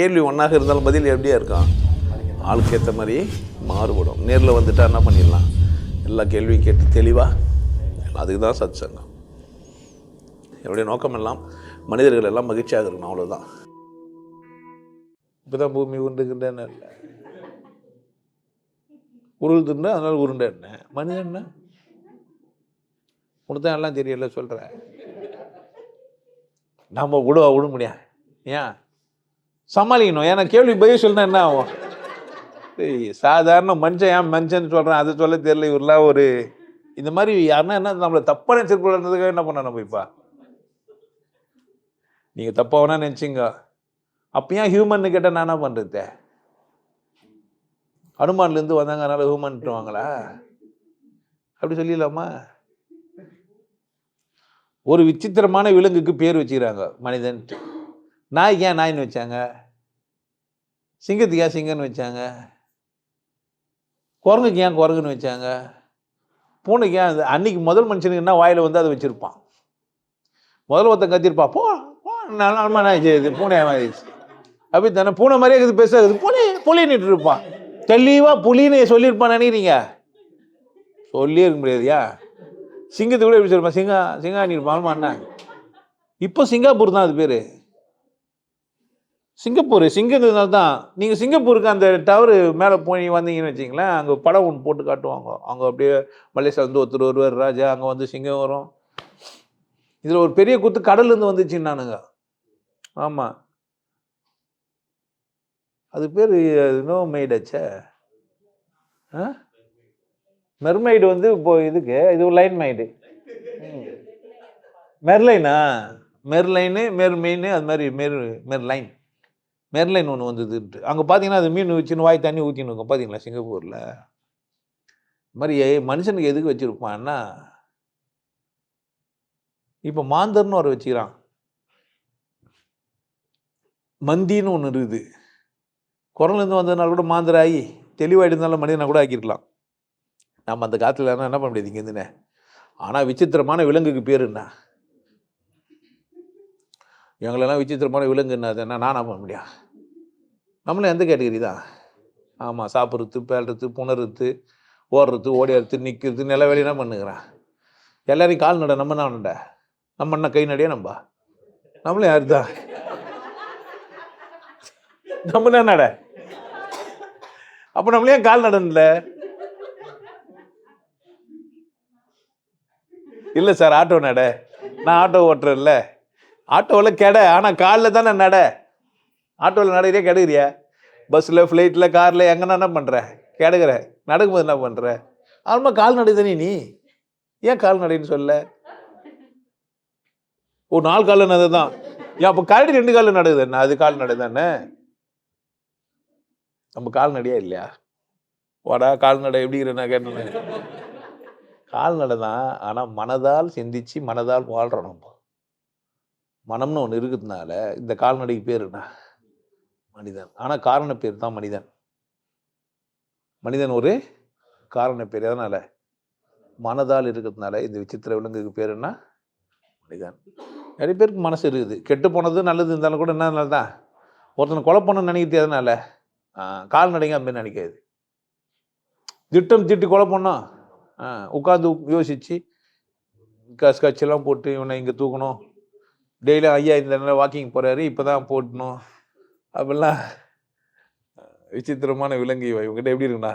கேள்வி ஒன்றாக இருந்தாலும் பதில் எப்படியா இருக்கும்? ஆளுக்கு ஏற்ற மாதிரி மாறுபடும். நேரில் வந்துட்டா என்ன பண்ணிடலாம்? எல்லா கேள்வியும் கேட்டு தெளிவாக அதுக்கு தான் சத் சங்கம் என்னுடைய நோக்கம் எல்லாம் மனிதர்கள் எல்லாம் மகிழ்ச்சியாக இருக்கணும் அவ்வளோதான் இப்போ தான் பூமி உருண்டுகின்றன. இல்லை உருள் தின்னு அதனால் உருண்டை என்ன மனிதன் என்ன உனக்கு தான் எல்லாம் தெரியல சொல்கிறேன் நம்ம விட விட முடியாது ஏன்? சமாளிக்கணும். ஏன்னா கேள்வி பதில் சொன்னா என்ன ஆகும்? சாதாரண மனுஷன் ஏன் மனுஷன் சொல்கிறேன் அதை சொல்ல தெரியல. இவரெலாம் ஒரு இந்த மாதிரி யாருன்னா என்ன நம்மளை தப்பாக நினச்சிருக்கிறதுக்காக என்ன பண்ண நம்ம இப்போ? நீங்கள் தப்பாக வேணா நினச்சிங்க. அப்போ ஏன் ஹியூமன் கேட்டால் நான் என்ன பண்ணுறது ஹனுமான்லேருந்து வந்தாங்க அதனால் ஹியூமன்ட்டுவாங்களா அப்படி சொல்லிடலாமா? ஒரு விசித்திரமான விலங்குக்கு பேர் வச்சுக்கிறாங்க மனிதன்ட்டு நாய்க்கு ஏன் நாய்ன்னு வச்சாங்க? சிங்கத்துக்கு ஏன் சிங்கன்னு வச்சாங்க? குரங்குக்கு ஏன் குரங்குன்னு வச்சாங்க? பூனைக்கு ஏன் அது அன்னைக்கு முதல் மனுஷனுக்கு என்ன வாயில் வந்து அதை வச்சுருப்பான்? முதல்ல ஒருத்தன் கத்திருப்பா போ நல்லா இது பூனை ஆயிடுச்சு. அப்படி தானே பூனை மாதிரியே இருக்குது பேசுறது புலி புலின்னுட்டு இருப்பான். தெளிவாக புலின்னு சொல்லியிருப்பான் நினைக்கிறீங்க? சொல்லியே இருக்க முடியாதுயா? சிங்கத்துக்கு கூட எப்படி சொல்லுமா சிங்கா சிங்கா நீ இருப்பான் அண்ணா. இப்போ சிங்கப்பூர் தான் அது பேர். சிங்கப்பூர் சிங்கத்தினால தான் நீங்கள் சிங்கப்பூருக்கு அந்த டவரு மேலே போய் வந்தீங்கன்னு வச்சிங்களேன் அங்கே படம் ஒன்று போட்டு காட்டுவாங்க. அங்கே அப்படியே மலேசியா வந்து ஒருத்தர் ஒருவர் ராஜா அங்கே வந்து சிங்கம் வரும். இதில் ஒரு பெரிய குத்து கடல்லேருந்து வந்துச்சுன்னானுங்க ஆமாம் அது பேர் நோ மெய்டாச்சே ஆ? மெர்மைடு வந்து இப்போ இதுக்கு இது ஒரு லைன் மைடு மெர்லைனா மெர்லைனு மெர்மெயின் அது மாதிரி மெர் மெர்லைன் மெர்லைன் ஒன்று வந்ததுன்ட்டு. அங்கே பார்த்தீங்கன்னா அது மீன் வச்சுன்னு வாய் தண்ணி ஊற்றின்னு இருக்கும். பார்த்தீங்களா சிங்கப்பூரில்? இது மாதிரி மனுஷனுக்கு எதுக்கு வச்சுருப்பான்னா இப்போ மாந்தர்னு ஒரு வச்சுக்கிறான். மந்தின்னு ஒன்று இருக்குது. குரல்லேருந்து வந்ததுனால கூட மாந்தராகி ஆகி இருந்தாலும் மனிதனை கூட ஆக்கியிருக்கலாம். நம்ம அந்த காலத்தில் என்ன பண்ண முடியாது இங்கேருந்துண்ணே ஆனால் விசித்திரமான விலங்குக்கு பேர் என்ன? எங்களெல்லாம் விசித்திரமான விலங்கு என்ன நான் என்ன? நானா பண்ண முடியும் நம்மளும் எந்த கேட்டகரி தான்? ஆமாம் சாப்பிட்றது பேடுறது புணர்றது ஓடுறது ஓடிடுறது நிற்கிறது நில வேலையெல்லாம் பண்ணுகிறான். எல்லாரையும் கால் நட நம்ம என்ன நட நம்ம என்ன கை நடையா நம்ம? நம்மளும் யார் தான்? நம்ம தான் நட? அப்போ நம்மளே கால் நடனில்லை இல்லை சார் ஆட்டோ நட. நான் ஆட்டோ ஓட்டுறேன்ல. ஆட்டோவில் கெடை ஆனால் காலில் தானே நட. ஆட்டோவில் நடக்கிறியா கெடுக்கிறியா? பஸ்ஸில் ஃப்ளைட்டில் காரில் எங்கன்னா என்ன பண்ணுற கெடுக்கிற. நடக்கும்போது என்ன பண்ணுற ஆல்மா கால்நடை தானே நீ. ஏன் கால் நடைன்னு சொல்ல? ஓ நாலு காலில் நடு தான். ஏன் அப்போ கரடி ரெண்டு காலில் நடக்குது என்ன? அது கால்நடை தானே? நம்ம கால்நடையா இல்லையா? வாடா கால்நடை எப்படி நான் கேட்டேன். கால்நடை தான் ஆனால் மனதால் சிந்திச்சு மனதால் வாழ்கிறோம் நம்ம. மனம்னு ஒன்று இருக்கிறதுனால இந்த கால்நடைக்கு பேர் என்ன? மனிதன். ஆனால் காரண பேர் தான் மனிதன். மனிதன் ஒரு காரண பேர். எதனால்? மனதால் இருக்கிறதுனால இந்த விசித்திர விலங்குக்கு பேர் என்ன? மனிதன். நிறைய பேருக்கு மனசு இருக்குது. கெட்டு போனது நல்லது இருந்தாலும் கூட என்ன தான் ஒருத்தனை கொலை பண்ணணும்னு நினைக்கிறது எதனால? கால்நடைங்க அந்த மாதிரி நினைக்காது. திட்டம் திட்டி கொலை பண்ணோம். உட்காந்து யோசித்து கஸ் கட்சியெல்லாம் போட்டு இவனை இங்கே தூக்கணும். டெய்லியும் ஐயா இந்த நேரம் வாக்கிங் போகிறாரு இப்போ தான் போட்டணும் அப்படிலாம் விசித்திரமான விலங்கு இவங்ககிட்ட எப்படி இருக்குண்ணா?